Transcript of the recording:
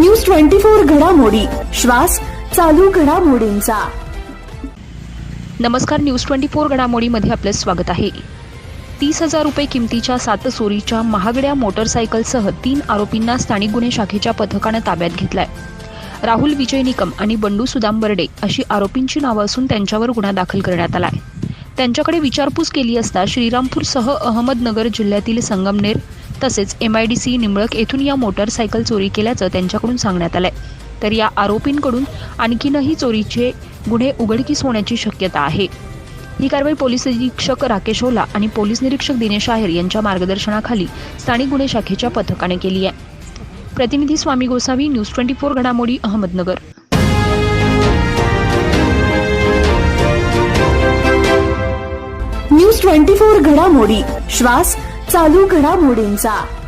News twenty four घडामोडी. श्वास चालू घडामोडींचा. नमस्कार न्यूज ट्वेंटी फोर घडामोडीमध्ये आपलं स्वागत आहे. तीस हजार रुपये किमतीच्या सात चोरीच्या महागड्या मोटरसायकलसह तीन आरोपींना स्थानिक गुन्हे शाखेच्या पथकानं ताब्यात घेतलाय. राहुल विजय निकम आणि बंडू सुदाम बर्डे अशी आरोपींची नावं असून त्यांच्यावर गुन्हा दाखल करण्यात आलाय. त्यांच्याकडे विचारपूस केली असता श्रीरामपूरसह अहमदनगर जिल्ह्यातील संगमनेर तसेच M I D C Nimblak येथून या मोटरसायकल चोरी केल्याचं त्यांच्याकडून सांगण्यात आलंय. तर या आरोपींकडून आणखीनही चोरीचे गुन्हे उघडकीस होण्याची शक्यता आहे. ही कारवाई पोलीस निरीक्षक राकेश ओला आणि पोलीस निरीक्षक दिनेश आहेर यांच्या मार्गदर्शनाखाली स्थानिक गुन्हे शाखेच्या पथकाने केली आहे. प्रतिनिधी Swami Gosavi news twenty four घडामोडी अहमदनगर. न्यूज ट्वेंटी फोर घडामोडी श्वास चालू घडामोडींचा.